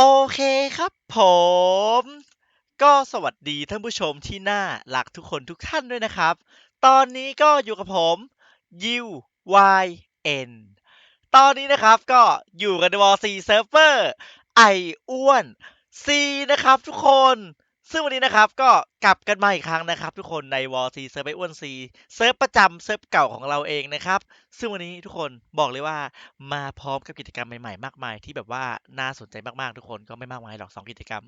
โอเคครับผม ก็สวัสดีท่านผู้ชมที่น่ารักทุกคนทุกท่านด้วยนะครับ ตอนนี้ก็อยู่กับผมยิว Y N ตอนนี้นะครับก็อยู่กันในวอลซีเซิร์ฟเวอร์ไออ้วน C นะครับทุกคน ซึ่งวันนี้นะครับก็กลับกันมาอีกครั้งนะครับ ทุกคนในวอลซีเซิร์ฟไออ้วน C เซิร์ฟประจำเซิร์ฟเก่าของเราเองนะครับ ซึ่งวันนี้ทุกคนบอกเลยว่ามาพร้อมกับกิจกรรมใหม่ๆ มากมาย ที่แบบว่าน่าสนใจมากๆ ทุกคนก็ไม่มากมายหรอกสองกิจกรรม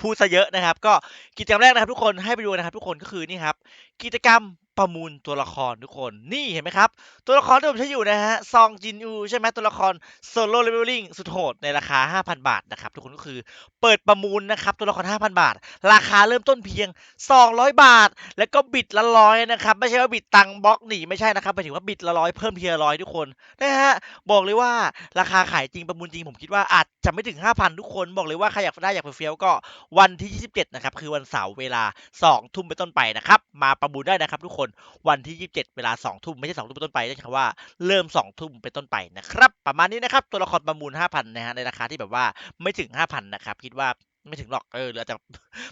พูดซะเยอะนะครับ ก็กิจกรรมแรกนะครับ ทุกคนให้ไปดูนะครับ ทุกคนก็คือนี่ครับ กิจกรรมประมูลตัวละครทุกคนนี่เห็นไหมครับ ตัวละครที่ผมใช้อยู่นะฮะซองจินอูใช่ไหมตัวละครโซโล่เลเวลลิ่งสุดโหดในราคา 5,000 บาทนะครับทุกคนก็คือเปิดประมูลนะครับตัวละคร 5,000 บาท ราคาเริ่มต้นเพียง200 บาท แล้วก็บิดละร้อยนะครับ ไม่ใช่ว่าบิดตังบล็อกหนีไม่ใช่นะครับหมายถึงว่าบิดละร้อยเพิ่มเทีละร้อยทุกคนนะฮะบอกเลยว่าราคาขายจริงประมูลจริงผมคิดว่าอาจจะไม่ถึง 5,000 ทุกคนบอกเลยว่าใครอยากได้อยากเฟี้ยวก็วันที่ 27 นะครับ คือวันเสาร์เวลา 2 ทุ่มเป็นต้นไปนะครับ มาประมูลได้นะครับทุกคนวันที่ 27 เวลา 2 ทุ่มไม่ใช่ 2 ทุ่มเป็นต้นไปใช่คำว่าเริ่ม 2 ทุ่มเป็นต้นไปนะครับ ประมาณนี้นะครับตัวละครประมูล 5,000 นะฮะในราคาที่แบบว่าไม่ถึง 5,000 นะครับคิดว่า ไม่ถึงหรอกเออเหรืออาจจะ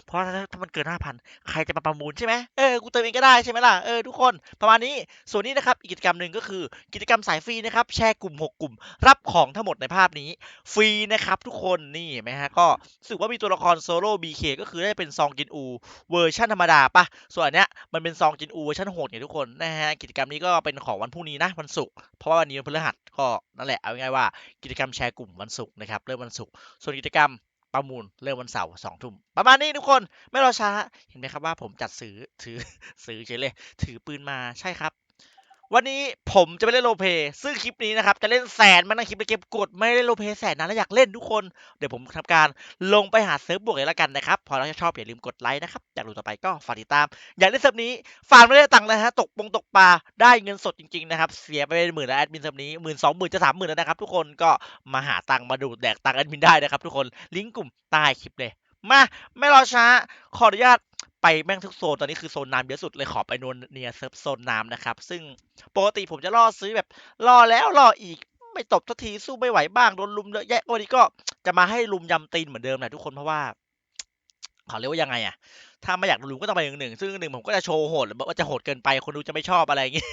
เพราะถ้ามันเกิน5,000ใครจะมาประมูลใช่ไหมเออกูเติมเองก็ได้ใช่ไหมล่ะเออทุกคนประมาณนี้ส่วนนี้นะครับอีกกิจกรรมหนึ่งก็คือกิจกรรมสายฟรีนะครับแชร์กลุ่ม 6 กลุ่ม รับของทั้งหมดในภาพนี้ ฟรีนะครับทุกคนนี่ไหมฮะก็สึกว่ามีตัวละครโซโล่ BK ก็คือได้เป็นซองกินอูเวอร์ชันธรรมดาปะส่วนอันเนี้ยมันเป็นซองกินอูเวอร์ชันโหดเนี่ยทุกคนนะฮะกิจกรรมนี้ก็เป็นของวันพรุ่งนี้นะวันศุกร์เพราะว่าวันนี้วันพฤหัสก็นั่นแหละเอาง่ายว่ากิจกรรมแชร์กลุ่มวันศุกร์นะครับเริ่มวันศุกร์ส่วนกิจกรรม ประมูลเริ่มวันเสาร์สองทุ่มประมาณนี้ทุกคนไม่รอช้าเห็นไหมครับว่าผมจัดซื้อถือซื้อเฉยเลย ถือปืนมาใช่ครับ วันนี้ผมจะไปเล่นโลเพซึ่งคลิปนี้นะครับ จะเล่นแสนมานั่งคลิปไปเก็บกด ไม่เล่นโลเพแสนนานแล้วอยากเล่นทุกคน เดี๋ยวผมทำการลงไปหาเซิร์ฟบวกเลยละกันนะครับ พอเราชอบอย่าลืมกดไลค์นะครับ อยากดูต่อไปก็ฝากติดตาม อยากเล่นเซิร์ฟนี้ฝากไม่ได้ตังค์นะฮะ ตกปงตกปลา ได้เงินสดจริงๆนะครับ เสียไปเป็นหมื่นแล้วแอดมินเซิร์ฟนี้หมื่นสองหมื่นจะสามหมื่นแล้วนะครับทุกคน ก็มาหาตังค์มาดูดแดกตังค์แอดมินได้นะครับทุกคน ลิงก์กลุ่มใต้คลิปเลย มาไม่รอช้า ขออนุญาตไปแม่งทุกโซน ตอนนี้คือโซนน้ำเยอะสุดเลยขอไปนวลเนียเซิร์ฟโซนน้ำนะครับ ซึ่งปกติผมจะล่อซื้อแบบล่อแล้วล่ออีกไม่ตบทักทีสู้ไม่ไหวบ้างโดนลุมเยอะแยะวันนี้ก็จะมาให้ลุมยำตีนเหมือนเดิมแหละทุกคนเพราะว่าเขาเรียกว่ายังไงอะ ถ้าไม่อยากโดนลุมก็ต้องไปหนึ่งหนึ่งซึ่งหนึ่งผมก็จะโชว์โหดหรือว่าจะโหดเกินไปคนดูจะไม่ชอบอะไรอย่างงี้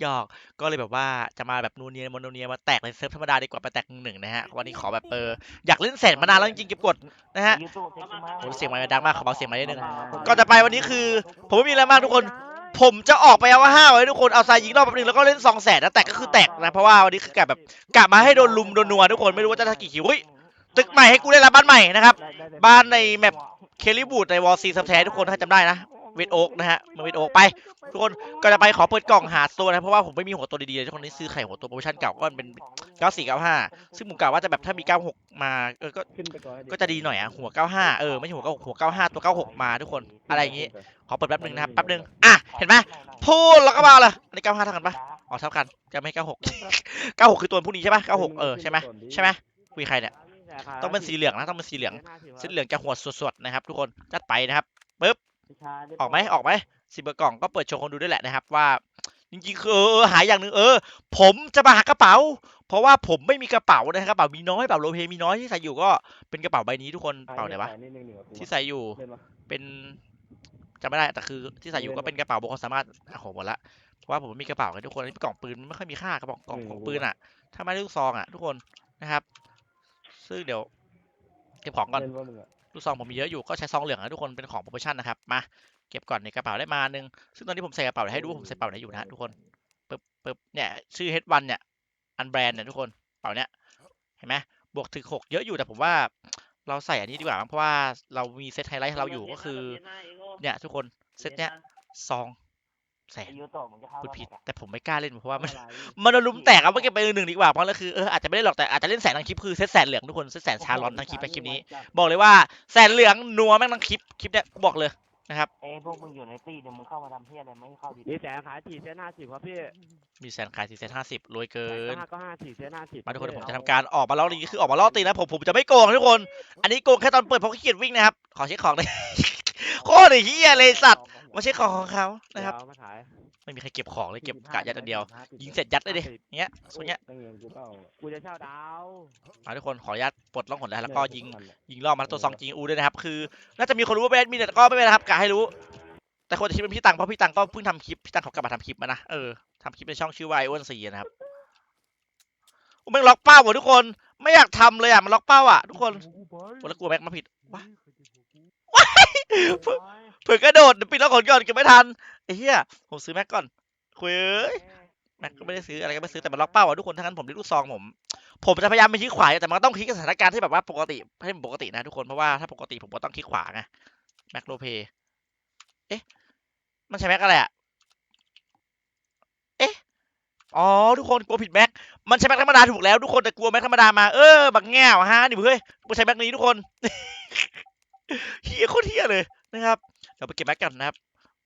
หยอกก็เลยแบบว่าจะมาแบบนูเนียมโนเนียมาแตกในเซิร์ฟธรรมดาดีกว่าไปแตกหนึ่งหนึ่งนะฮะวันนี้ขอแบบเอออยากเล่นแสนมานานแล้วจริงๆเก็บกดนะฮะโอ้เสียงไมค์ดังมากขอเบาเสียงไมค์นิดนึงก่อนจะไปวันนี้คือ ผมไม่มีอะไรมากทุกคน ผมจะออกไปเอาว่าห้าไว้ทุกคนเอาทรายยิงรอบแป๊บนึงแล้วก็เล่นสองแสนนะแตกก็คือแตกนะเพราะว่าวันนี้คือกะแบบกะมาให้โดนลุมโดนนัวทุกคนไม่รู้ว่าจะทักกี่คิวเฮ้ยตึกใหม่ให้กูได้รับบ้านใหม่นะครับบ้านในแมป เคลลี่บูดในวอลซีซับแท้ทุกคนถ้าจำได้นะเวทโอ๊กนะฮะเมืองเวทโอ๊กไป ทุกคนก็จะไปขอเปิดกล่องหาตัวนะเพราะว่าผมไม่มีหัวตัวดีๆเลยทุกคนนี้ซื้อไข่หัวตัวโปรโมชั่นเก่าก็มันเป็น 94 95 ซึ่งผมกะว่าจะแบบถ้ามี 96 มาเออก็ก็จะดีหน่อยอะหัว 95 เออไม่ใช่หัว 96 หัว 95 ตัว 96 มาทุกคนอะไรอย่างงี้ ขอเปิดแป๊บนึงนะครับแป๊บนึงอะเห็นไหมพูดแล้วก็มาเลยอันนี้ 95เท่ากันปะอ๋อเท่ากันจะไม่ 96 96 คือตัวพวกนี้ใช่ปะ96 เออใช่ไหมใช่ไหมคุยใครเนี่ย ต้องเป็นสีเหลืองนะต้องเป็นสีเหลืองสีเหลืองจะหัวสดๆนะครับ ทุกคนจัดไปนะครับปึ๊บออกไหมออกไหมสิบเบอร์กล่องก็เปิดโชว์คนดูด้วยแหละนะครับว่า จริงๆคือเออเออหายอย่างหนึ่งเออ ผมจะมาหากระเป๋า เพราะว่าผมไม่มีกระเป๋านะครับกระเป๋ามีน้อยกระเป๋าโลเพมีน้อยที่ใส่อยู่ก็เป็นกระเป๋าใบนี้ทุกคนกระเป๋าไหนวะที่ใส่อยู่เป็นจำไม่ได้แต่คือที่ใส่อยู่ก็เป็นกระเป๋าบุคคลสามารถอะโหหมดละเพราะว่าผมไม่มีกระเป๋าไงทุกคนอันนี้เป็นกล่องปืนมันไม่ค่อยมีค่ากระบอกกล่องของปืนอะ ถ้าไม่ได้ลูกซองอะ ทุกคนนะครับ ซึ่งเดี๋ยวเก็บของก่อนลูกซองผมมีเยอะอยู่ก็ใช้ซองเหลืองนะทุกคนเป็นของโปรโมชั่นนะครับมาเก็บก่อนในกระเป๋าได้มาหนึ่งซึ่งตอนนี้ผมใส่กระเป๋าให้ดูว่าผมใส่กระเป๋าไหนอยู่นะฮะทุกคนปึ๊บปึ๊บเนี่ยชื่อ H1 เนี่ยอันแบรนด์เนี่ยทุกคนกระเป๋าเนี่ยเห็นไหมบวกถึงหกเยอะอยู่แต่ผมว่า เราใส่อันนี้ดีกว่ามั้งเพราะว่าเรามีเซตไฮไลท์ให้เราอยู่ก็คือเนี่ยทุกคนเซตเนี้ยซอง แสนพูดผิด แต่ผมไม่กล้าเล่นเพราะว่ามัน มันโดนลุมแตกเอาไปเก็บไปหนึ่งๆดีกว่า เพราะนั่นคือเอออาจจะไม่ได้หรอกแต่อาจจะเล่นแสนทั้งคลิปคือเซตแสนเหลืองทุกคนเซตแสนชาลอนทั้งคลิปในคลิปนี้ บอกเลยว่าแสนเหลืองนัวแม่งทั้งคลิปคลิปเนี้ยกูบอกเลยนะครับเอ้ยพวกมึงอยู่ในตีเดี๋ยวมึงเข้ามาทำเพี้ยอะไรไม่เข้าดีมีแสนขายสี่เส้นห้าสิบครับพี่มีแสนขายสี่แสนห้าสิบรวยเกินห้าก็ห้าสี่เส้นห้าสิบมาทุกคนเดี๋ยวผมจะทำการออกมาล่อนี้คือออกมาล่อตีนะผมผมจะไม่โกงนะทุกคน อันนี้โกงแค่ตอนเปิดเพราะขี้เกียจวิ่งนะครับขอเช็คของเลยโคตรเฮียเลยสัตว์ มาเช็คของของเขานะครับเอามาขายไม่มีใครเก็บของเลยเก็บกะยัดอันเดียว ยิงเสร็จยัดเลยดิอย่างเงี้ยส่วนเงี้ยตั้งเงินกูเปล่ากูจะเช่าดาวมาทุกคนขออนุญาตปลดล็อกหนแล้วแล้วก็ยิง ยิงรอบมาตัวซองจิงอูด้วยนะครับ คือ น่าจะมีคนรู้ว่าเป็นแอดมินแต่ก็ไม่เป็นไรครับกะให้รู้ แต่คนที่คิดเป็นพี่ตังเพราะพี่ตังก็เพิ่งทำคลิปพี่ตังเขากลับมาทำคลิปมานะเออทำคลิปในช่องชื่อว่าไออ้วนซีนะครับอุ้ยแม่งล็อกเป้าว่ะทุกคนไม่อยากทำเลยอะมันล็อกเป้าอะทุกคนโอ้แล้วกลัวแม็กมาผิดว้าเผื่อกระโดดเดี๋ยวปิดแล้วขนก่อนเก็บไม่ทันไอ้เหี้ยผมซื้อแม็กก่อนคุยเอ้ยแม็กก็ไม่ได้ซื้ออะไรก็ไม่ซื้อแต่มันล็อกเป้าอะทุกคนทั้งนั้นผมเล่นลูกซองผม ผมจะพยายามไปคลิกขวาแต่มันก็ต้องคลิกกับสถานการณ์ที่แบบว่าปกติให้มันปกตินะทุกคนเพราะว่าถ้าปกติผมก็ต้องคลิกขวาไงแม็กโลเพเอ๊ะมันใช้แม็กอะไรอะเอ๊ะอ๋อทุกคนกลัวผิดแม็กมันใช้แม็กธรรมดาถูกแล้วทุกคนแต่กลัวแม็กธรรมดามาเออบักแง่วฮะนี่เฮ้ยกูใช้แม็กนี้ทุกคน เฮียโคตรเฮียเลยนะครับเดี๋ยวไปเก็บแม็กกันนะครับ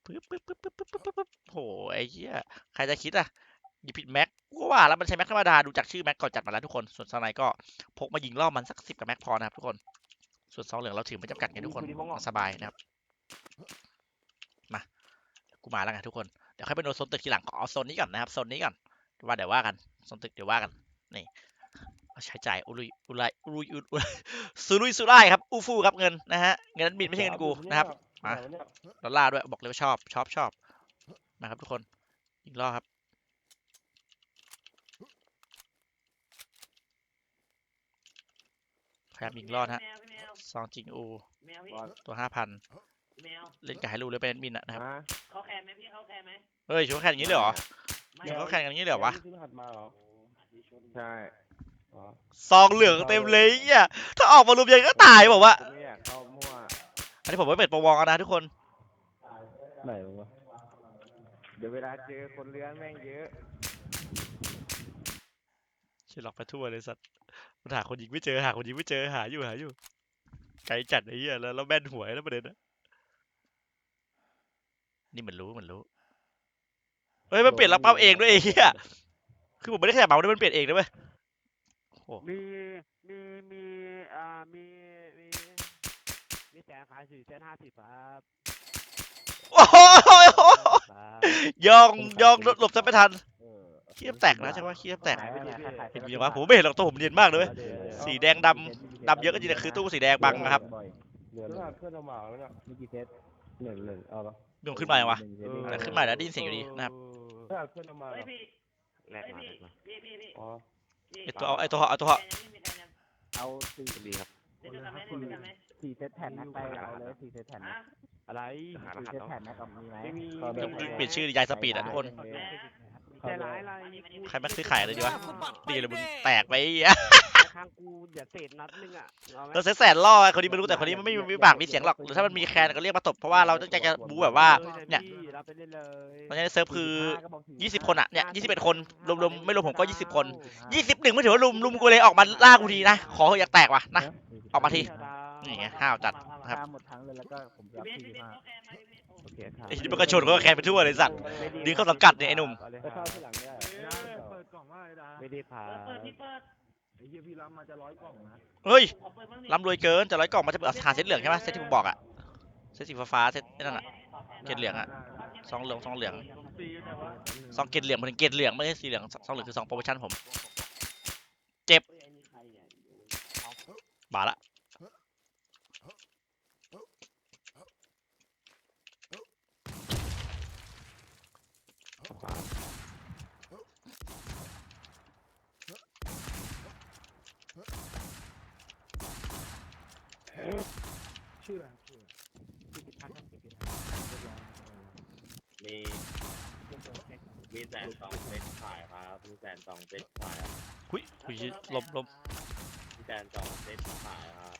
ปึ๊บปึ๊บปึ๊บปึ๊บปึ๊บปึ๊บโหไอ้เหี้ยใครจะคิดอะหยิบผิดแม็กก็ว่าแล้วมันใช้แม็กธรรมดาดูจากชื่อแม็กก่อนจัดมาแล้วทุกคน ส่วนสไนก็พกมายิงรอมันสักสิบกับแม็กพอนะครับทุกคน ส่วนซองเหลืองเราถือไม่จำกัดไงทุกคนสบายนะครับ มากูมาแล้วไงทุกคน เดี๋ยวค่อยไปโดนโซนตึกทีหลังขอเอาโซนนี้ก่อนนะครับโซนนี้ก่อนว่าเดี๋ยวว่ากันโซนตึกเดี๋ยวว่ากันนี่ ใช้จ่ายอุลุยอุไรอุลุยอุลุยสุรุยสุร่ายครับอูฟูครับเงินนะฮะเงินบินไม่ใช่เงินกูนะครับมาดอลลาร์ด้วยบอกเลยว่าชอบชอบชอบนะครับทุกคนยิงรอบครับพยายามยิงรอดฮะแมวพี่แมวซองจิงอูแมวพี่ตัวห้าพันแมวเล่นกับไฮรูเลยเป็นแอดมินอะนะครับฮะเขาแคนไหมพี่เขาแคนไหมเฮ้ยชุดแข่งอย่างนี้เลยเหรอไม่ชุดเขาแข่งกันอย่างนี้เลยเหรอวะซื้อรหัสมาเหรอใช่อ๋อ ซองเหลืองเต็มเลยอะถ้าออกมารวมยังก็ตายบอกว่ากูไม่อยากเข้ามั่วอันนี้ผมไม่เปิดโปรวองแล้วนะทุกคน ไหนวะเดี๋ยวเวลาเจอคนเลี้ยงแม่งเยอะเชื่อหลอกไปทั่วเลยสัตว์มันหาคนยิงไม่เจอหาคนยิงไม่เจอหาอยู่หาอยู่ ไกลจัดไอ้เหี้ยแล้วแล้วแม่นหวยแล้วประเด็นนะนี่มันรู้มันรู้ เฮ้ยมันเปลี่ยนล็อกเป้าเองด้วยไอ้เหี้ยคือผมไม่ได้ขยับเมาส์ด้วยมันเปลี่ยนเองด้วยเว้ยโอ้โหมีมีมีอ่ามีมีมีแสนขายสี่แสนห้าสิบครับโอ้โหครับยองยองหลบซะไม่ทันเออขี้แตกนะใช่ไหมขี้แตกขายไปดิพี่เห็นอยู่วะผมไม่เห็นหรอกตัวผมเนียนมากเลยเว้ย สีแดงดำดำเยอะก็จริงแต่คือตู้สีแดงบังนะครับเรือเครื่องมาแล้วเนี่ยมีกี่เซตหนึ่งหนึ่งเอาปะดวงขึ้นมายังวะแต่ขึ้นมาแล้วได้ยินเสียงอยู่ดีนะครับเครื่องเครื่องมาเฮ้ยพี่แลกเฮ้ยมาพี่แลกมาพี่พี่พี่อ๋อพี่ ไอตัวเอาไอตัวเอาตัวแคนยังไม่มีแคนยังเอาสี่ดีครับเล่นด้วยกันไหมเล่นด้วยกันไหมสี่เซตแผ่นนะไปเอาเลยสี่เซตแผ่นฮะนะอะไรสี่เซตแผ่นนะกับมีไหมไม่มีขอเดี๋ยวบอร์เปลี่ยนชื่อยายสปีดอะทุกคนใจร้ายอะไรใครมาซื้อขายเลยดีวะดีเลยมึงแตกไปไอ้เหี้ย ข้างกูอย่าเศษนัดนึงอะเอาไหม เราแสนล่อไอ้คนนี้ไม่รู้แต่คนนี้มันไม่มีปากมีเสียงหรอกหรือถ้ามันมีแคนก็เรียกมาตบเพราะว่าเราต้องการจะบูแบบว่า เนี่ยรับไปเล่นเลยตอนนี้ในเซิร์ฟคือก็บอกสี่ยี่สิบคนอะเนี่ยยี่สิบเอ็ดคนรวมๆไม่รวมผมก็ยี่สิบคนยี่สิบหนึ่งไม่ถือว่ารุมรุมกูเลยออกมาล่ากูทีนะ ขอเถอะอยากแตกว่ะนะ ออกมาที นี่ไงห้าวจัดครับห้าหมดทั้งเลยแล้วก็ผมรับพี่เบนสี่พี่สิเบบนห้าเขาแคนไหมพี่เบนโอเคครับไอ้ที่มันก็ชนเขาก็แคนไปทั่วเลยสัตว์ ดึงเข้าสังกัดเนี่ยไอ้หนุ่ม ไปเข้าที่หลังได้เปิดกล่องว่าไม่ได้พา เปิดเปิดพี่เปิด ไอ้เหี้ยพี่รับมาจะร้อยกล่องนะเฮ้ยขอเปิดบ้างดิร่ำรวยเกินจะร้อยกล่องมันจะเปิดหาเซตเหลืองใช่ไหมเซตที่ผมบอกอะเซตสีฟ้าๆเซตไอ้นั่นอะ เกล็ดเหลืองอะ ซองเหลืองซองเหลืองซองเกล็ดเหลืองมันถึงเกล็ดเหลืองไม่ใช่สีเหลืองซองเหลืองคือซองโปรโมชั่นผม เจ็บบาทละมีมีแสนสองเซตขายครับมีแสนสองเซตขายครับหุยหุยลมลมมีแสนสองเซตขายครับ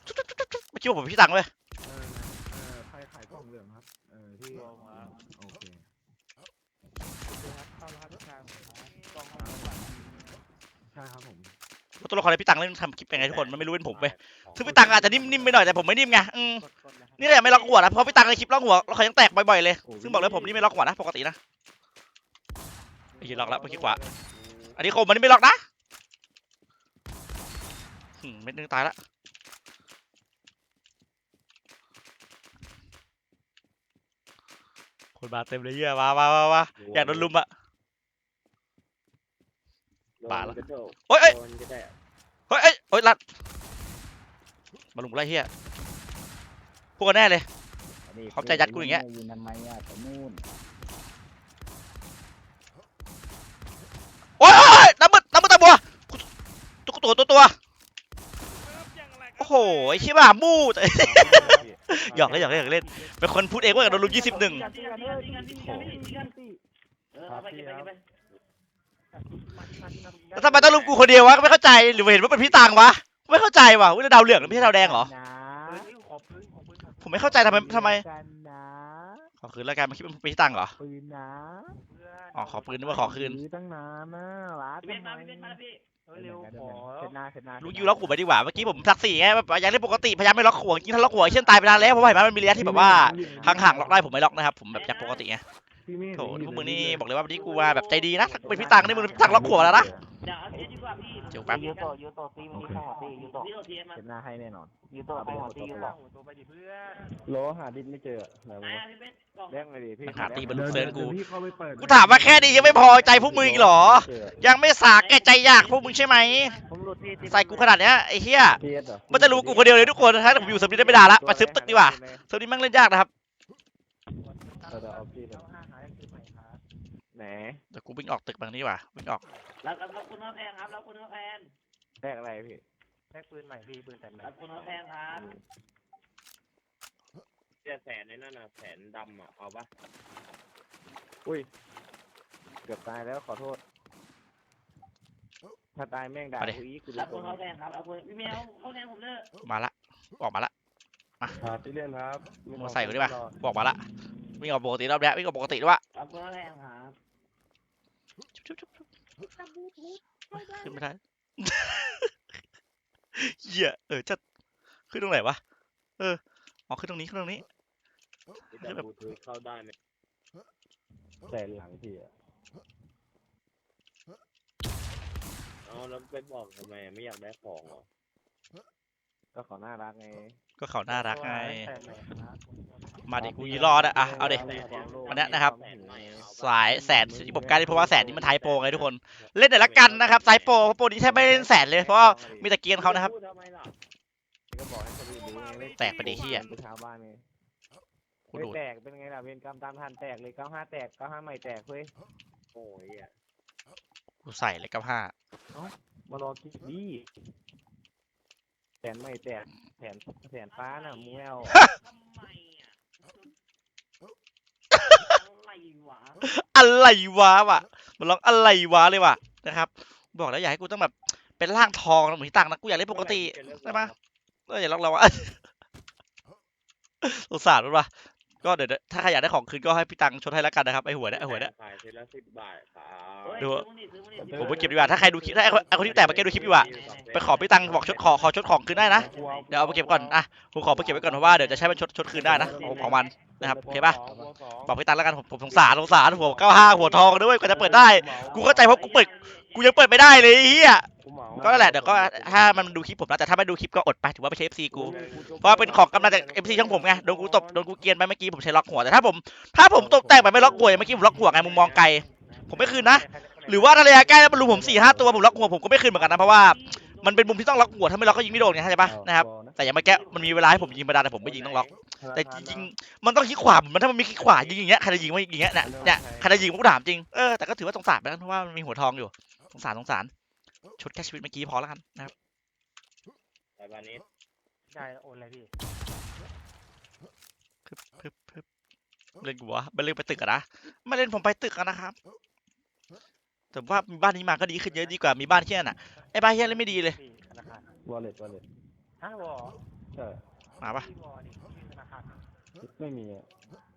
เมื่อกี้ผมพี่ตังค์เลยเออเออใครขายกล่องเหลืองครับ เออที่โอเคใช่ครับผม ตัวละครในพี่ตังค์เล่นทำคลิปยังไงทุกคนมันไม่รู้เป็นผมเว้ยซึ่งพี่ตังค์อาจจะนิ่มๆไปหน่อยแต่ผมไม่นิ่มไงอืมนี่แหละไม่ล็อกหัวนะเพราะพี่ตังค์ในคลิปล็อกหัวแล้วเขายังแตกบ่อยๆเลย ซึ่งบอกเลยผมนี่ไม่ล็อกหัวนะปกตินะไอ้เหี้ยล็อกแล้วเมื่อกี้ขวาอันนี้คมอันนี้ไม่ล็อกนะหืมเม็ดนึงตายละคนมาเต็มเลยเหี้ยมามามามาอยากโดนลุมอะ บาทละ โดนกระโดดโอ้ยเอ้ยโดนก็ได้เฮ้ยเอ้ยเฮ้ยลัดมาลุมกูไล่เฮียพวกกันแน่เลย เขาใจยัดกูอย่างเงี้ย ยืนทำไมอะแต่นู่นโอ้ยโอ้ยน้ำมืดน้ำมืดตาบัวตัวตัวตัวตัวโอ้โหไอ้เชี่ยบ้ามู่แต่ หยอกเล่นหยอกเล่นหยอกเล่น เป็นคนพูดเองว่าอยากโดนลุมยี่สิบหนึ่งตีกันตีกันตีกันตีกันตีกันเออเอาไปเก็บไปเก็บไป แล้วทำไมต้องลุมกูคนเดียววะก็ไม่เข้าใจหรือว่าเห็นว่าเป็นพี่ตังวะไม่เข้าใจว่ะวิลดาวเหลืองหรือไม่ใช่ดาวแดงเหรอ นะปืนนี่ขอปืนขอปืนขอผมไม่เข้าใจทำไมทำไมกันนะขอคืนแล้วกันมาคิดว่าเป็นพี่ตังเหรอปืนนะเพื่อนอ๋อขอปืนนึกว่าขอคืนซื้ตั้งนานนะรักพี่เบนมาพี่เบนมาพี่เฮ้ยเร็วขอเสร็จหน้าเสร็จหน้าลูกยูล็อกหัวไปดีกว่าเมื่อกี้ผมทักสี่ไงแบบอยากเล่นปกติพยายามไม่ล็อกหัวจริงๆถ้าล็อกหัวเช่นตายไปนานแล้วเพราะว่าเห็นไหมมันมีระยะที่แบบว่าห่างๆล็อกได้ผมไม่ล็อกนะครับผมแบบอยากปกติไง พี่เมฆโถพวกมึงนี่บอกเลยว่าวันนี้กูมาแบบใจดีนะถ้าเป็นพี่ตังนี่มึงพี่ตังล็อกหัวแล้วนะเดี๋ยวเอาเทียดีกว่าพี่เดี๋ยวแป๊บยูโตยูโตตีมันนี่เข้าหัวตียูโตยูโตเทียมาเสร็จหน้าให้แน่นอนยูโตเข้าหัวตียูโตหัวตัวไปดิเพื่อนโลหาดินไม่เจอไหนไหนวะอะพี่เบนบอกเรียกมาดิพี่มันหาตีบนเดี๋ลูยวกเซิร์นเดี๋ยวกูพี่เข้าไปเปิดกูถามว่าแค่นี้ยังไม่พอใจพวกมึงอีกเหรอ ยังไม่สาแก่ใจอยากพวกมึงใช่ไหมผมหลุดพี่ใส่กูขนาดเนี้ยไอ้เหี้ยเพียสเหรอมันจะรู้กูคนเดียวเลยทุกคนถ้าผมอยู่เซิร์ฟนี้ได้ไม่ได้ละไปซื้อตึกดีกว่าเซิร์ฟนี้แม่งเล่นยากนะครับ เออเดี๋ยวเอาพี่ ไปไหนเดี๋ยวกูวิ่งออกตึกบางนี้ดีกว่าวิ่งออกรับรับคุณเขาแพงครับรับคุณเขาแพงแรกอะไรพี่แลกปืนใหม่พี่ปืนแต่ใหม่รับคุณเขาแพงครับเสียแสนในนั่นน่ะแสนดำอะเอาปะอุ้ย เกือบตายแล้วขอโทษ ถ้าตายแม่งด่ากูอีกกูรัรู้บตรคุณงเขาแพงครับรับคุณพี่แมวเขาแพงผมเด้อมาละออกมาละครับพี่เล่นครับมาใส่กูดีกว่าบอกมาละวิ่งออกปกติรอบเนี้ยวิ่งออกปกติด้วยวะรับคุณเขาแพงครับ ชุบชุบชุบขึ้นไม่ได้ เหี้ย เออจะขึ้นตรงไหนวะ เอออ๋อขึ้นตรงนี้ขึ้นตรงนี้ แต่บลูทูธเข้าได้ไหมแต่หลังพี่อะเอาแล้วไปบอกทำไมไม่อยากได้ของเหรอก็ขอน่ารักไง ก็เขาน่ารักไงแต่ใหม่ครับมาดิกูยีรอดอะอะเอาดิวันเนี้ยนะครับแสนใหม่อะเอาปะสายแสนที่ผมกล้าเล่นเพราะว่าแสนนี้มันไทยโปรไงทุกคน เล่นแต่ละกันนะครับสายโปรเพราะโปรนี้แทบไม่ได้เล่นแสนเลยเพราะว่ามีแต่เกียร์เขานะครับพูดทำไมล่ะก็บอกให้คนอื่นรู้ไงแตกไปดิเหี้ยเป็นชาวบ้านไงกูไม่ดูดแตกเป็นไงล่ะเวรกรรมตามทันแตกเลยเก้าห้าแตกเก้าห้าใหม่แตกเว้ยโอ้ยอะกูใส่เลยกับห้ามารอคิดดี แสนไม่แตกแสนแสนฟ้าน่ะมึงไม่เอาทำไมอะอะไรวะอะไรวะวะมันร้องอะไรวะเลยว่ะนะครับ บอกแล้วอย่าให้กูต้องแบบเป็นร่างทองนะเหมือนที่ตังนะกูอยากเล่นปกติ ใช่ปะ เอออย่าล็อกเราวะสงสารมันวะ ก็เดี๋ยวถ้าใครอยากได้ของคืนก็ให้พี่ตังชดให้แล้วกันนะครับไอหัวเนี่ยไอหัวเนี่ย ขายทีละสิบบาทครับเฮ้ยดูซื้อมึงดิซื้อมึงดิผมไปเก็บดีกว่าถ้าใครดูคลิปถ้าไอ้คนไอคนที่แต่มาแกดูคลิปดีกว่าไปขอพี่ตังบอกชดขอขอชดของคืนได้นะเดี๋ยวเอาไปเก็บก่อนอะผมขอไปเก็บไว้ก่อนเพราะว่าเดี๋ยวจะใช้มันชดชดคืนได้นะของของมัน นะครับโอเคป่ะบอกพี่ตังแล้วกันผมผมสงสารสงสารหัวเก้าห้าหัวทองด้วยกว่าจะเปิดได้ กูเข้าใจเพราะกูเปิดกูยังเปิดไม่ได้เลยไอ้เฮียก็นั่นแหละเดี๋ยวก็ถ้ามันดูคลิปผมนะแต่ถ้าไม่ดูคลิปก็อดไปถือว่าไม่ใช่ FC กู เพราะว่าเป็นของกำลังจาก FC ช่องผมไงโดนกูตบโดนกูเกรียนไปเมื่อกี้ผมใช้ล็อกหัวแต่ถ้าผมถ้าผมตบแตกไปไม่ล็อกหัวอย่างเมื่อกี้ผมล็อกหัวไงมุมมองไกล ผมไม่คืนนะ หรือว่าถ้าระยะใกล้แล้วมันรุมผมสี่ห้าตัวผมล็อกหัวผมก็ไม่คืนเหมือนกันนะเพราะว่ามันเป็นมุมที่ต้องล็อกหัวถ้าไม่ล็อกก็ยิงไม่โดนไงเข้าใจปะนะครับ แต่อย่างเมื่อกี้มันมีเวลาให้ผมยิงมาได้แต่ผมไม่ยิงต้องล็อก แต่จริงๆมันต้องคลิกขวามันถ้ามันมีคลิกขวายิงอย่างเงี้ยใครจะยิงมาอย่างเงี้ยเนี่ยเนี่ยใครจะยิงผมก็ถามจริงเออแต่ก็ถือว่าสงสารไปแล้วเพราะว่ามันมีหัวทองอยู่สงสารสงสารชุดแค่ชีวิตเมื่อกี้พอแล้วกันนะครับแต่วันนี้ได้โอนอะไรพี่พึบพึบพึบเล่นกูวะไม่เล่นไปตึกอะนะไม่เล่นผมไปตึกอะนะครับแต่ว่ามีบ้านนี้มาก็ดีขึ้นเยอะดีกว่ามีบ้านเฮี้ยน่ะไอ้บ้านเฮี้ยเล่นไม่ดีเลยพี่ธนาคารวอลเล็ตวอลเล็ต ฮะวอใช่มาปะพี่วอนี่พี่ธนาคารไม่มีอะ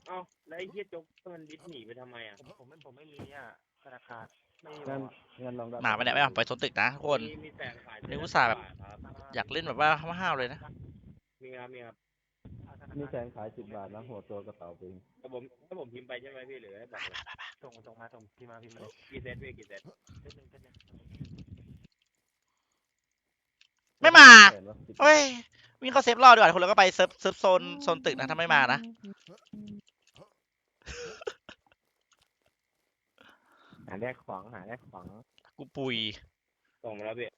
เอ้าแล้วไอ้เหี้ยโจ๊กมันดิสหนีไปทำไมอะผมผมไม่ผมไม่มีอะธนาคารไม่มีวงั้นองั้นลองได้มาปะเนี่ยไม่เอาไปโซนตึกนะทุกคน มีมีแสนขายนี่อุตส่าห์แบบ ครับอยากเล่นแบบว่าห้าวๆเลยนะ มีครับมีครับมีแสนขายสิบบาทนะหัวตัวกระเป๋าปิงถ้าผมถ้าผมพิมพ์ไปใช่ไหมพี่หรือให้บอกเลยส่งส่งมาส่งพี่มาพี่มากี่เซตพี่กี่เซตเล่นหนึ่งเล่นหนึ่ง เฮ้ยวิ่งเข้าเซฟรอบดีกว่าคนล้วก็ไปเซฟเซฟโซนโซนตึกนะถ้าไม่มานะหาแรกของหาแรกของกูปุยส่งมาแล้วเบะ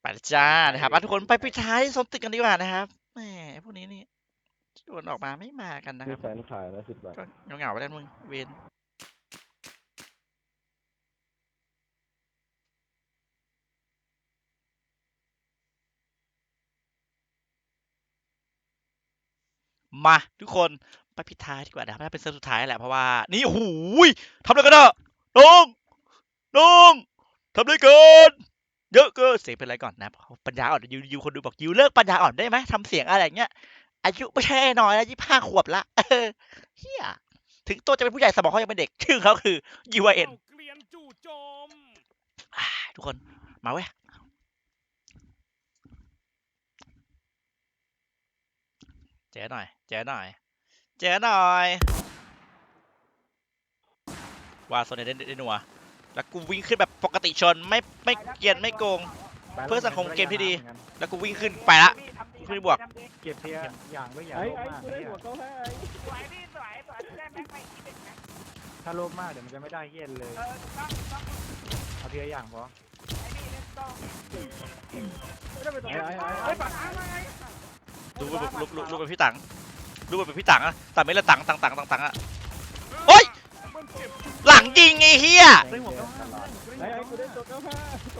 ไปจ้านะครับทุกคนไปปิดท้ายโซนตึกกันดีกว่านะครับแหมพวกนี้นี่ชวนออกมาไม่มากันนะครับแฟนขายแล้วสิบบาทเหงาๆไปแล้วมึงเวน มาทุกคนไปปิดท้ายดีกว่านะครับน่าเป็นเซตสุดท้ายแหละเพราะว่านี่โอ้โหยทำอะไรกันอะน้องน้องทำอะไรกันเยอะเกินเสียงเป็นไรก่อนนะปัญญาอ่อนยูยูคนดูบอกยูเลิกปัญญาอ่อนได้ไหมทำเสียงอะไรอย่างเงี้ยอายุไม่ใช่น้อยแล้วยี่ห้าขวบละเออเฮียถึงตัวจะเป็นผู้ใหญ่สมองเขายังเป็นเด็ก ชื่อเขาคือ UIN เกลียนจู่โจมอ่าทุกคนมาเว้ยเจอหน่อย เจอหน่อย เจอหน่อย ว่าโซนเดนได้นัว แล้วกูวิ่งขึ้นแบบปกติชนไม่ไม่เกรียนไม่โกง เพื่อสังคมเกมที่ดี แล้วกูวิ่งขึ้นไปละ ขึ้นบวก เก็บเพียอย่างไม่อย่างไอ้โลภไอ้มากกูได้เนี่ยหัวเขาให้สวยพี่สวยสวยแม่แม่ไปที่หนึ่งนะถ้าโลภมากเดี๋ยวมันจะไม่ได้เฮียนเลย เออถูกต้องถูกต้องเอาเพียอย่างพอไอ้นี่เล่นต้องไอ้ไอ้ไอ้เฮ้ยปัดหามาไงดูแบบลุกลุกลุกเป็นพี่ตัง ดูแบบพี่ตังอะแต่ไม่ละตังตังตังตังตังอะโอ้ยหลังยิงไอ้เหี้ยได้หัวเก้าห้าไอ้ไอ้กูได้ตัวเก้าห้า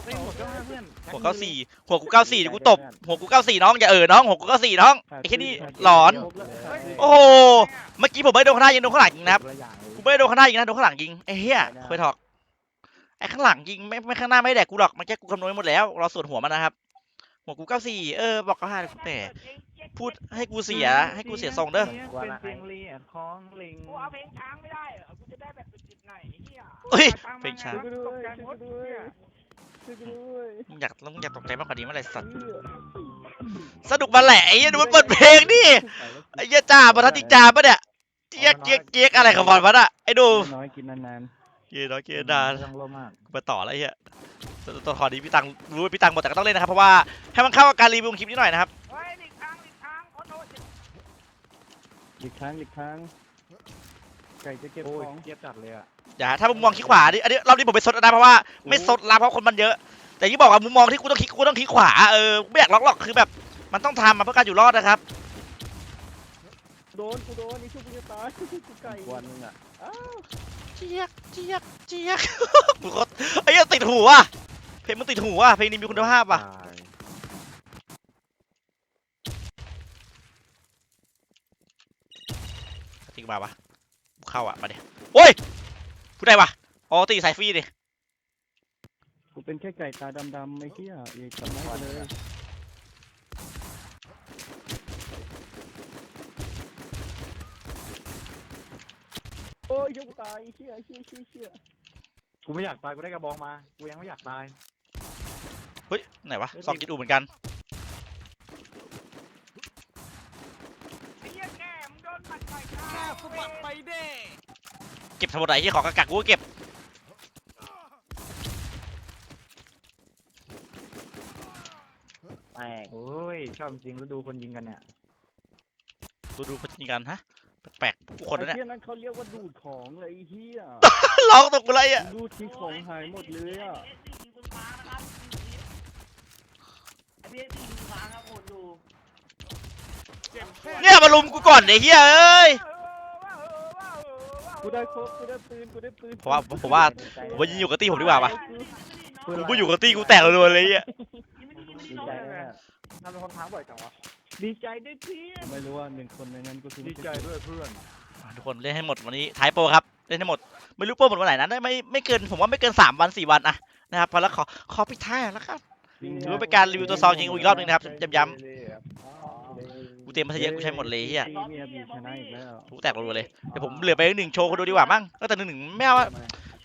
ได้หัวเก้าห้าเพื่อนหัวเก้าสี่หัวกูเก้าสี่เดี๋ยวกูตบหัวกูเก้าสี่น้องอย่าเออน้องหัวกูเก้าสี่น้องไอ้แค่นี้หลอน โอ้โหเมื่อกี้ผมไม่ได้โดนข้างหน้ายิงโดนข้างหลังยิงนะครับตัวอย่างเลยกูไม่ได้โดนข้างหน้ายิงนะโดนข้างหลังยิงไอ้เหี้ยคุยถอกไอ้ข้างหลังยิงไม่ไม่ข้างหน้าไม่แดกกูหรอกเมื่อกี้กูคำนวณไว้หมดแล้วเราส่วนหัวมันนะครับหัวกูเก้าสี่เออบอกเขาห้าแต่ พูดให้กูเสีย ให้กูเสียทรงเด้อเป็นเพียงเลียดของลิงกูเอาเพลงช้างไม่ได้เหรอกูจะได้แบบจิตๆหน่อยไอ้เหี้ยเฮ้ยตัค์เพลงช้างมไตกใจหมดเนี่ยช่วยกูด้วยมึงอยากมึงอยากตกใจมากกว่านี้เมื่อไหร่สัตว์สนุกมาแหละไอ้เหี้ยดูมันเปิดเพลงดิไอ้เหี้ยจ้าบรรทัดติจ่าปะเนี่ยเจี๊ยกเจี๊ยกเจี๊ยกอะไรของมันวะน่ะไอ้ดูน้อยกินนานเกียร์น้อยเกียร์ดานไม่ต้องโลภมากไปต่อแล้วไอ้เฮียตัวตัวละครนี้พี่ตังรู้ว่าพี่ตังหมดแต่ก็ต้องเล่นนะครับเพราะว่าให้มันเข้ากับการรีวิวคลิปนี้หน่อยนะครับ เฮ้ยหลีกทางหลีกทางขอโทษสิ ห ลีกทางหลีกทางไก่จะเก็บโอ้ขยองเกียบจัดเลยอะอย่าถ้ามุมมองคลิกขวาดิอันนี้รอบนี้ผมไปซดนะเพราะว่าไม่ซดละเพราะคนมันเยอะ แต่ที่บอกว่ามุมมองที่กูต้องคลิกกูต้องคลิกขวาเออไม่อยากล็อกหรอกคือแบบมันต้องทำมาเพื่อการอยู่รอดนะครับโดนกูโดนนี่ชุบกูจะตายกูไก่วันนึงอะเจี๊ยกเจี๊ยกเจี๊ยกกูก็ไอ้เหี้ยติดหูอะเพลงมันติดหูอะเพลงนี้มีคุณภาพอะตายจริงป่าววะกูเข้าอะมาเดี๋ยวโอ้ยพูดได้ปะอ๋อตีสายฟรีดิกูเป็นแค่ไก่ตาดำๆไม่เที่ยอย่าทำร้ายกูเลยโอ้ยยกตายเชี่ยเชี่ยเชี่ยเชี่ยกูไม่อยากตายกูได้กระบองมา กูยังไม่อยากตาย เฮ้ยไหนวะซองกินอูเหมือนกัน ไอ้เหี้ยแก่มึงโดนหมัดต่อยขา แค่สะบัด ไปเด้เก็บทั้งหมดไหนที่ของกะกักกูก็เก็บแตกโอ้ย ชอบจริงแล้วดูคนยิงกันเนี่ยดูดูพัฒนาการฮะ แปลกๆผู้คนไอ้นะเนี่ยเชี่ยนั้นเขาเรียกว่าดูดของเลยไอ้เหี้ย ร้องตกกูเลยอะ ดูดที่ของหายหมดเลยอะ เจ็บแค่เนี่ยมาลุมกูก่อนไอ้เหี้ยเอ้ย กูได้ครบกูได้ปืนกูได้ปืนผมว่าผมว่าผมว่ายิงอยู่กับตี้ผมดีกว่าปะกูก็อยู่กับตี้กูแตกรัวๆเลยไอ้เหี้ยดีใจด้วยอะทำเป็นคนท้าบ่อยจังวะดีใจด้วยเพื่อนไม่รู้ว่าหนึ่งคนในนั้นก็คือดีใจด้วยเพื่อนทุกคนเล่นให้หมดวันนี้ท้ายโปรครับเล่นให้หมดไม่รู้โปรหมดวันไหนนะได้ไม่ไม่เกินผมว่าไม่เกินสามวันสี่วันอะนะครับพอแล้วขอขอปิดท้ายแล้วครับถือว่าเป็นการรีวิวตัวซองยิงอีกรอบหนึ่งนะครับย้ำกู เตรียมมาซะเยอะกูใช้หมดเลยไอ้เหี้ยตีเมียบีชนะอีกแล้วกูแตกรัวๆเลยเดี๋ยวผมเหลือไปหนึ่งโชว์คนดูดีกว่ามั้งก็แต่หนึ่งหนึ่งไม่เอาอะ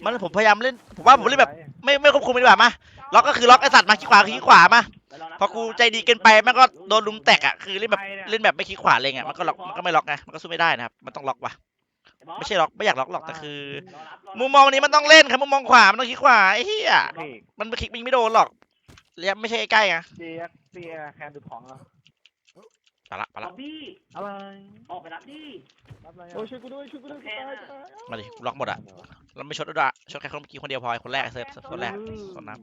มันผมพยายามเล่นผมว่าผมเล่นแบบ ไม่ไม่ควบคุมดีกว่ามาล็อกก็คือล็อกไอสัตว์มาขี้ขวาคือขี้ขวามาพอกูใจดีเกินไปมันก็โดนลุมแตกอะคือเล่นแบบเล่นแบบไม่ขี้ขวาเลยไงมันก็ล็อกมันก็ไม่ล็อกไงมันก็สู้ไม่ได้นะครับมันต้องล็อกว่ะไม่ใช่ล็อกไม่อยากล็อกหรอกแต่คือ มุมมองนี้มันต้องเล่นครับมุมมองขวามันต้องขี้ขวาไอ้เหี้ยพี่มันไม่คลิกมันไม่โดนหรอกเรียกไม่ใช่ใกล้ๆไงเจียกเจียแคนดูดของอะ ไปละไปบละอบบี้อะไรออกไปรับดิรับอะไรโอ้ยช่วยกูด้วยช่วยกูด้วยกูตายกูตายมาดิกูล็อกหมดอะแล้วไม่ชดด้วยอะชดแค่คนเมื่อกี้คนเดียวพอไอ้คนแรกไอ้เซิร์ฟคนแรกคนน้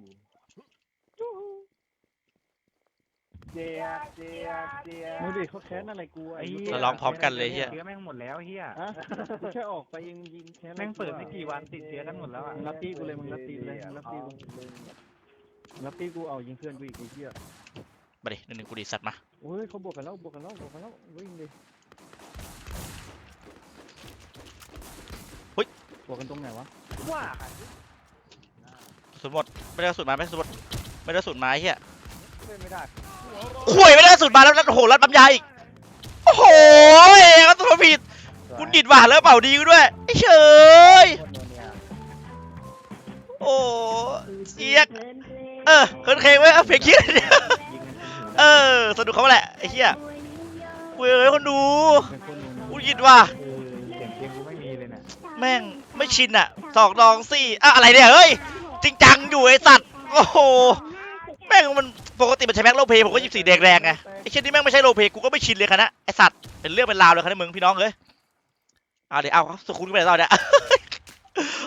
เจียบเจียบเจียบดูดิเขาแค้นอะไรกูไอ้ำเราร้องพร้อมกันเลยเฮียเชื้อแม่งหมดแล้วเฮียฮะกูแค่ออกไปยิงยิงแค้นแม่งเปิดไม่กี่วันติดเชื้อกันหมดแล้วอะมึงรับตีกูเลยมึงรับตีกูเลยมึงรับตีกูมึงรับตีกูเอายิงเพื่อนกูอีกไอ้เหี้ย มาดิหนึ่งหนึ่งกูดีสัตว์มาโอ้ยเขาบวกกันแล้วบวกกันแล้วบวกกันแล้ววิ่งดิบวกกันตรงไหนวะว่ากระสุนหมดไม่ได้กระสุนมาไม่ได้กระสุนหมดไม่ได้กระสุนมาไอ้เฮียเล่นไม่ได้ข่วยไม่ได้กระสุนมาแล้วแล้วโอ้โหรัดปั๊มยาอีกโอ้โหก็ตัวผิดกูดิดหวานแล้วเป่าดีกูด้วยไอ้เฉยคนโดนเนี่ยโอ้เอียกเออเคินเคงไว้เอาเพลงคิดเนี่ยยิงกันจนถึง เออสนุกเขาแหละไอ้เหี้ยกูเอ้ยคนดูเป็นคนหนึ่งกูยิดว่ะเออเสียงเพลงกูไม่มีเลยเนี่ยแม่งไม่ชินอะสองดองสี่อะอะไรเนี่ยเฮ้ยจริงจังอยู่ไอ้สัตว์โอ้โหแม่งมันปกติมันใช้แม็กโลเพย์ผมก็ยิบสีแดงแรงไงไอ้เช่นนี้แม่งไม่ใช่โลเพย์กูก็ไม่ชินเลยคณะไอ้สัตว์เป็นเรื่องเป็นราวเลยคณะมึงพี่น้องเอ้ยเอาเดี๋ยวเอาสุขุนไปไหนต่อเนี่ย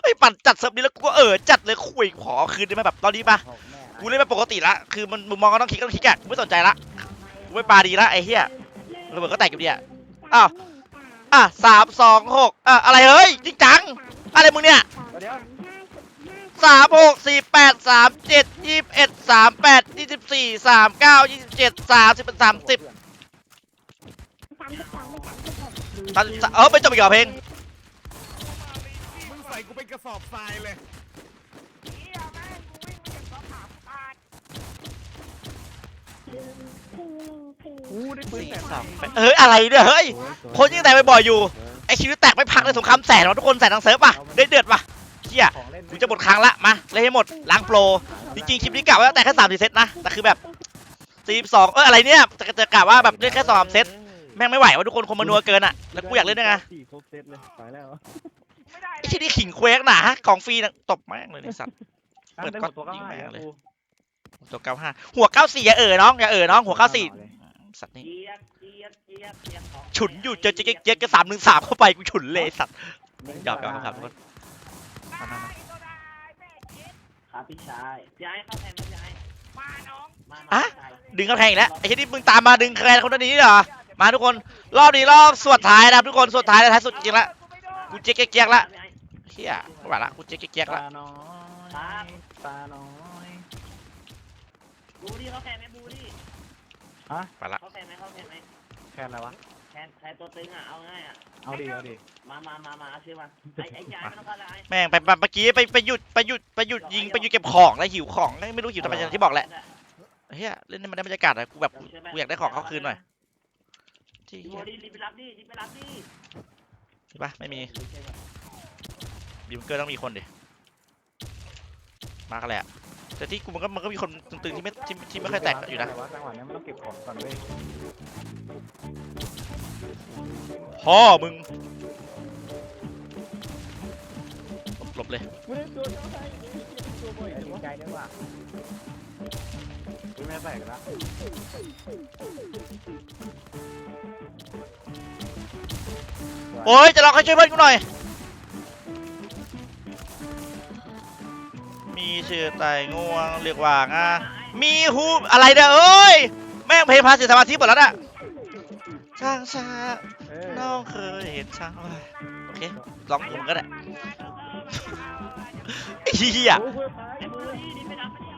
ไอ้ยปั่นจัดเซิร์ฟนี้แล้วกูก็เออจัดเลยคุยขอคืนได้ไหมแบบตอนนี้ปะบอ กูเล่นมาปกติละคือมันมุมมองก็ต้องคิดก็ต้องคิดอะกูไม่สนใจละกูไม่ปาดีละไอ้เหี้ยระเบิดก็แตกอยู่ดีอะอ้าวอะสามสองหกอะอะไรเฮ้ยจริงจังอะไรมึงเนี่ยเดี๋ยวสามหกสี่แปดสามเจ็ดยี่สิบเอ็ดสามแปดยี่สิบสี่สามเก้ายี่สิบเจ็ดสามสิบสามสิบสามสิบสามเออไปจบอีกเหรอเพลงมึงใส่กูเป็นกระสอบทรายเลย กูได้ปืนแต่สองแปดเฮ้ยอะไรเนี่ยเฮ้ยคนยังแต่บ่อยๆอยู่ไอชีวิตแตกไม่พักเลยสงครามแสนวะทุกคนแสนทางเซิร์ฟป่ะเดือดเดือดป่ะเฮียของเล่นกูจะหมดครั้งละมาเล่นให้หมดล้างโปรจริงๆคลิปนี้กะว่าแต่แค่สามสี่เซตนะแต่คือแบบสี่สองเอออะไรเนี่ยจะจะกะว่าแบบเล่นแค่สองเซตแม่งไม่ไหวว่าทุกคนคนมานัวเกินอะแล้วกูอยากเล่นด้วยไงสี่ครบเซตเลยตายแล้วไอ้ที่นี่ขิงเควกหนาของฟรีนะตบแม่งเลยไอสัตว์เปิดตัวก็ให้กูตัวเก้าห้าหัวเก้าสี่อย่าเออน้องอย่าเออน้องหัวเก้าสี่ สัตว์นี่เจี๊ยบเจี๊ยบเจี๊ยบเจี๊ยบของฉุนอยู่เจอเจ๊กเจ๊กสามหนึ่งสามเข้าไปกูฉุนเลยไอ้สัตว์หยอกหยอกครับทุกคนมามามาครับพี่ชายพี่ไอ้เข้าแทนพี่ไอ้มาน้องมาอะพี่ชายดึงเข้าแทงอีกแล้วไอ้ที่นี่มึงตามมาดึงแคลนคนนี้เหรอมาทุกคนรอบนี้รอบสุดท้ายนะครับทุกคนสุดท้ายแล้วท้ายสุดจริงๆละกูเจ๊กเจ๊กละพี่ไอ้เฮียไม่ไหวละกูเจ๊กเจ๊กละ ตาน้อยตาน้อยบูดิเขาแทนไหม บูดิไปละเขาแทนไหมเขาแทนไหมแค่อะไรวะ แทนแทนตัวตึงอะเอาง่ายอะเอาดิ เอาดิ มามามามาเอาชื่อมาไอ้ไอ้ยายไม่ต้องการอะไรแม่งไปไปเมื่อกี้ไปไปหยุดไปหยุดไปหยุดยิงไปหยุดเก็บของแล้วหิวของไม่รู้หิวทำไมอย่างที่บอกแหละเฮียเล่นให้มันได้บรรยากาศอะกูแบบกูกูอยากได้ของเขาคืนหน่อยที่บูดิรีบไปรับดิรีบไปรับดิมีปะไม่มีบีมเกอร์ต้องมีคนดิมากันแหละ แต่ที่กูมันก็มันก็มีคนตึงๆที่ไม่ที่ที่ไม่ค่อยแตกอยู่นะจังหวะนี้มันต้องเก็บของก่อนเว้ยพ่อมึงหลบเลยกูได้ตัวเจ้าไทยตัวบ่อยไอ้ดีใจด้วยว่ะกูไม่ได้แตกแล้วโอ้ยจะลองให้ช่วยเพื่อนกูหน่อย มีชื่อไต่งวงเรียกว่าง่ามีฮูอะไรเนี่ยเอ้ย แม่งเพลงพาเสียสมาธิหมดแล้วน่ะช่างชาน้องเคยเห็นช่างโอเคลองผมก็ได้เหี้ยโอ้ยเพื่อนตายไอ้บูดิรีบไปรับมันดิ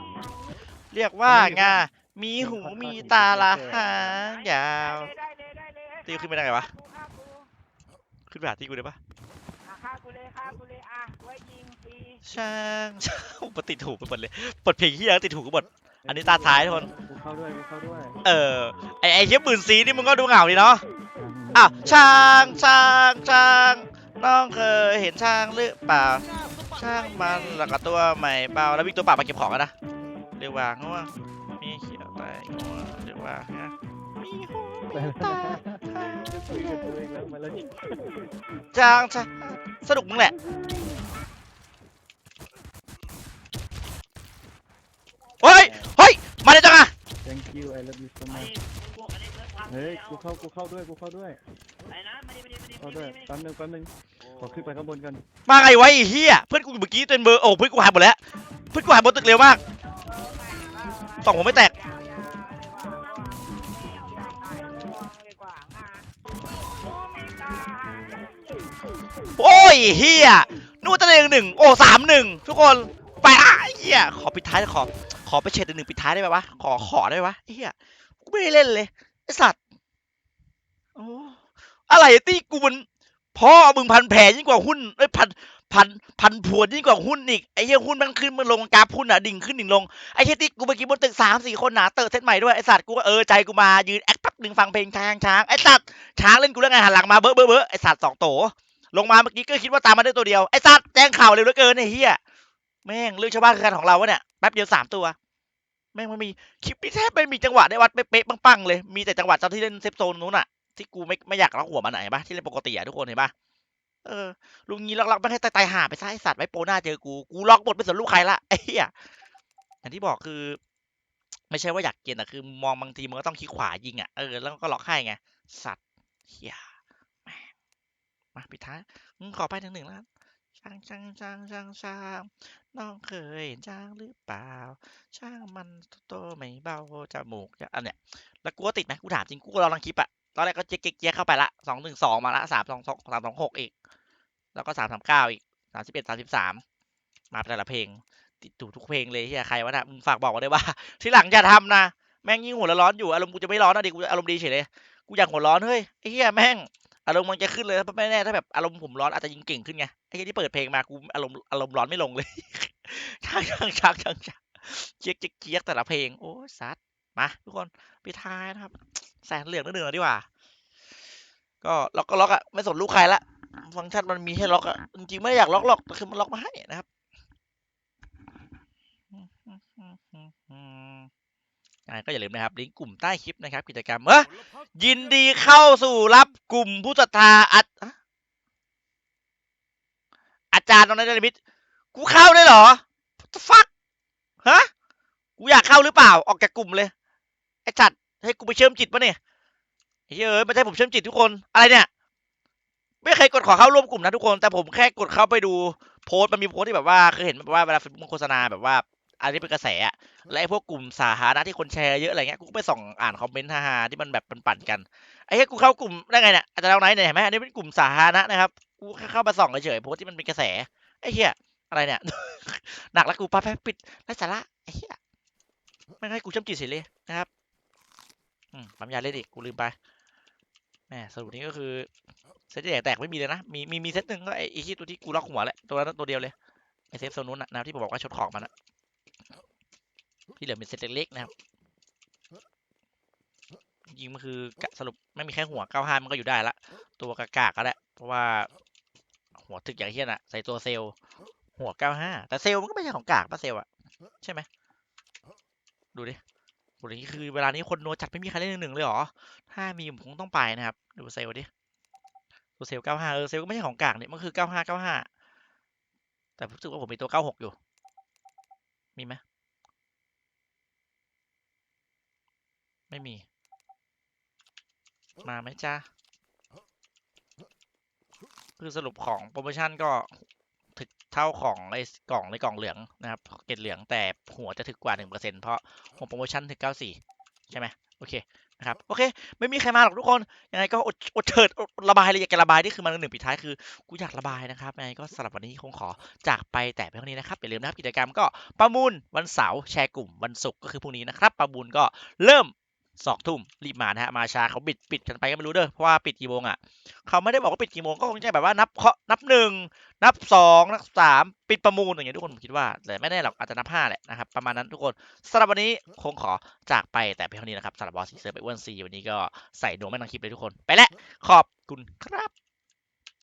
เรียกว่างามีหูมีตาละหางยาวตีขึ้นไปได้ไงวะ ขึ้นไปหาที่กูได้ปะฆ่ากูเลยฆ่ากูเลย ช่างช่างมาติดหูไปหมดเลยเปิดเพลงเฮียแล้วติดหูกันหมด อันนี้ตาท้ายทุกคน กูเข้าด้วยกูเข้าด้วยเออ ไอไอเฮียหมื่นสีนี่มึงก็ดูเหงาดีเนาะอ้าวช่างช่างช่างน้องเคยเห็นช่างหรือเปล่า ช่างมันแล้วก็ตัวใหม่เปล่าแล้ววิ่งตัวเปล่ามาเก็บของกันนะเรียกว่าง่วงมีเขียวใต้ง่วงเรียกว่าฮะมีหูมีตาจะคุยกับตัวเองแล้วมาแล้วช่างช่างสนุกมึงแหละ เฮ้ยเฮ้ยมาเลยจังอะ thank you I love you so ไอ้ much พวกอันนี้เลิกเฮ้ยกูเข้ากูเข้าด้วยกูเข้าด้วยไอ้นะมาดิมาดิมาดิเข้าด้วยแป๊บนึงแป๊บนึงขอขึ้นไปข้างบนกันมาไงไวะไอ้เฮียเพื่อนกูอยู่เมื่อกี้เต็มเบอร์โอ้เพื่อนกูหายหมดแล้วเพื่อนกูหายบนตึกเร็วมากสองผมไม่แตกโอ้ยเฮียนู่นตะเลงหนึ่งโอ้สามหนึ่งทุกคนไปอะไอ้เฮียขอปิดท้ายขอข อไปเช็ดหนึ่งปิดท้ายได้ไหมวะ ขอขอได้ไหมวะเฮียกูไม่ได้เล่นเลยไอสัตว์โอ้อะไรตี้กูมันพ่อมึงพันแผลยิ่งกว่าหุ้นเอ้พันพันพันผวนยิ่งกว่าหุ้นอีกไอ้เหี้ยหุ้นมันขึ้นมันลงกราฟหุ้นอะดิ่งขึ้นดิ่งลงไอ้เหี้ยที่กูเมื่อกี้บนตึกสามสี่คนหนาเติร์เซตใหม่ด้วยไอ้สัตว์กูก็เออใจกูมายืนแอคแป๊บหนึ่งฟังเพลงช้างช้างไอ้สัตว์ช้างเล่นกูแล้วไงหันหลังมาเบ้อเบ้อเบ้อไอ้สัตว์สองโตลงมาเมื่อกี้ก็คิดว่าตามมาได้ตัวเดียวไอ้สัตว์แจ้งข่าวเร็วเหลือเกินไอ้เหี้ยแม่งเรื่องชาวบ้านคือการของเราวะเนี่ยแป๊บเดียวสามตัว แม่งไม่มีคลิปนี้แทบไม่มีจังหวะได้วัดเป๊ะๆปังๆเลย มีแต่จังหวะตอนที่เล่นเซฟโซนนู้นอะที่กูไม่ไม่อยากล็อกหัวมันไหนปะที่เล่นปกติอะทุกคนเห็นปะเออลุงงี้ล็อกๆไม่ให้ตายตายห่าไปซะไอสัตว์ไว้โปหน้าเจอกูกูล็อกหมดไปสนลูกใครละไอ้เหี้ยอย่างที่บอกคือ ไม่ใช่ว่าอยากเกลียนแต่คือมองบางทีมันก็ต้องคลิกขวายิงอะเออแล้วก็ล็อกให้ไงสัตว์เหี้ยมาปิดท้ายขอไปหนึ่งหนึ่งแล้ว ช่างช่างช่างช่างช่างน้องเคยช่างหรือเปล่า ช่างมันโตไม่เบาจมูกจะอันเนี้ยแล้วกูติดไหมกูถามจริงกูก็รอลังคลิปอะตอนแรกก็เจ๊กเจ๊กเข้าไปละสองหนึ่งสองมาละสามสองสองสามสองหกอีก แล้วก็สามสามเก้าอีกสามสิบเอ็ดสามสิบสามมาแต่ละเพลง ติดถูกทุกเพลงเลยที่ใครวะนะมึงฝากบอกมาด้ว่า ทีหลังอย่าทำนะ แม่งยิ่งหัวร้อนอยู่อารมณ์กูจะไม่ร้อนนะดิกูอารมณ์ดีเฉยเลย กูอยากหัวร้อนเฮ้ยไอ้เหี้ยแม่ง อารมณ์มันจะขึ้นเลยไม่แน่ถ้าแบบอารมณ์ผมร้อนอาจจะยิงเก่งขึ้นไงไอ้ที่เปิดเพลงมากูอารมณ์อารมณ์ร้อนไม่ลงเลยชักชักชักชักชักเจี๊ยกเจี๊ยกเจี๊ยกแต่ละเพลง โอ้ยซัดมาทุกคนไปท้ายนะครับ แสนเหลืองนิดหนึ่งดีกว่า ก็ล็อกก็ล็อกอะไม่สนลูกใครละ ฟังก์ชันมันมีให้ล็อกอะจริงๆไม่อยากล็อกหรอกแต่คือมันล็อกมาให้นะครับยังไง ก็อย่าลืมนะครับลิงก์กลุ่มใต้คลิปนะครับ กิจกรรมเออยินดีเข้าสู่รับกลุ่มผู้ศรัทธาอัดอะอาจารย์ตอนนั้นเดมิตกูเข้าได้เหรอ What the fuck ฮะกูอยากเข้าหรือเปล่า ออกจากกลุ่มเลยไอ้จัดให้กูไปเชื่อมจิตปะเนี่ยเฮ้ยไม่ใช่ผมเชื่อมจิตทุกคนอะไรเนี่ย ไม่เคยกดขอเข้าร่วมกลุ่มนะทุกคน แต่ผมแค่กดเข้าไปดูโพสต์มันมีโพสต์ที่แบบว่าเคยเห็นแบบว่าเวลามันโฆษณาแบบว่า อันนี้เป็นกระแสอะและไอ้พวกกลุ่มสาธารณะที่คนแชร์เยอะอะไรเงี้ยกูก็ไปส่องอ่านคอมเมนต์ฮาๆที่มันแบบมันปั่นกันไอ้เหี้ยกูเข้ากลุ่มได้ไงเนี่ยอาจารย์เอาไหนเนี่ยเห็นไหมอันนี้เป็นกลุ่มสาธารณะนะครับกูแค่เข้ามาส่องเฉยๆโพสต์ที่มันเป็นกระแสไอ้เหี้ยอะไรเนี่ย หนักแล้วกูไปไปปิดไร้สาระไอ้เหี้ยไม่ให้กูเชื่อมจิตเสียเลยนะครับอืมปั๊มยาเล่นอีกกูลืมไปแหมสรุปนี้ก็คือเซตที่แตกแตกไม่มีเลยนะมีมีมีเซตหนึ่งก็ไอ้ไอ้ที่ตัวที่กูล็อกหัวแหละตัวนั้นตัวเดียวเลยไอ้เซฟโซนนู้นนะนะครับที่ผมบอกว่าชดของมันอะ ที่เหลือเป็นเซตเล็กๆนะครับจริงมันคือสรุปไม่มีแค่หัวเก้าห้ามันก็อยู่ได้ละตัวกากๆก็ได้เพราะว่า หัวถึกอย่างเฮี้ยน่ะ ใส่ตัวเซลล์หัวเก้าห้าแต่เซลล์มันก็ไม่ใช่ของกากปะเซลล์อะใช่ไหมดูดิดูดิคือเวลานี้คนโนจัดไม่มีใครเล่นหนึ่งเลยเหรอ ถ้ามีผมคงต้องไปนะครับ ดูเซลล์ดิตัวเซลล์95เออเซลล์ก็ไม่ใช่ของกางเนี่ยมันคือ95 95แต่ผมรู้สึกว่าผมมีตัว96อยู่ มีไหม ไม่มี มาไหมจ้าคือสรุปของโปรโมชั่นก็ถึกเท่าของไอ้กล่องในกล่องเหลืองนะครับเกล็ดเหลืองแต่หัวจะถึกกว่า1%เพราะของโปรโมชั่นถึง94 ใช่ไหมโอเคนะครับโอเค ไม่มีใครมาหรอกทุกคนยังไงก็อดอดเถิดอดระบายเลยอยากจะระบายนี่คือมันหนึ่งปิดท้ายคือกูอยากระบายนะครับยังไงก็สำหรับวันนี้คงขอจากไปแต่เพียงเท่านี้นะครับอย่าลืมนะครับกิจกรรมก็ประมูลวันเสาร์แชร์กลุ่มวันศุกร์ก็คือพรุ่งนี้นะครับประมูลก็เริ่ม สองทุ่มรีบมานะฮะมาช้าเขาปิดปิดกันไปก็ไม่รู้เด้อเพราะว่าปิดกี่โมงอะเขาไม่ได้บอกว่าปิดกี่โมงก็คงจะแบบว่านับเคาะนับหนึ่งนับสองนับสามปิดประมูลอย่างเงี้ยทุกคนผมคิดว่าแต่ไม่แน่หรอกอาจจะนับห้าแหละนะครับประมาณนั้นทุกคนสำหรับวันนี้คงขอจากไปแต่เพียงเท่านี้นะครับสำหรับบอสซีเซอร์ไปอ้วนซีวันนี้ก็ใส่ดวงไม่ต้องคลิปเลยทุกคนไปแล้วขอบคุณครับ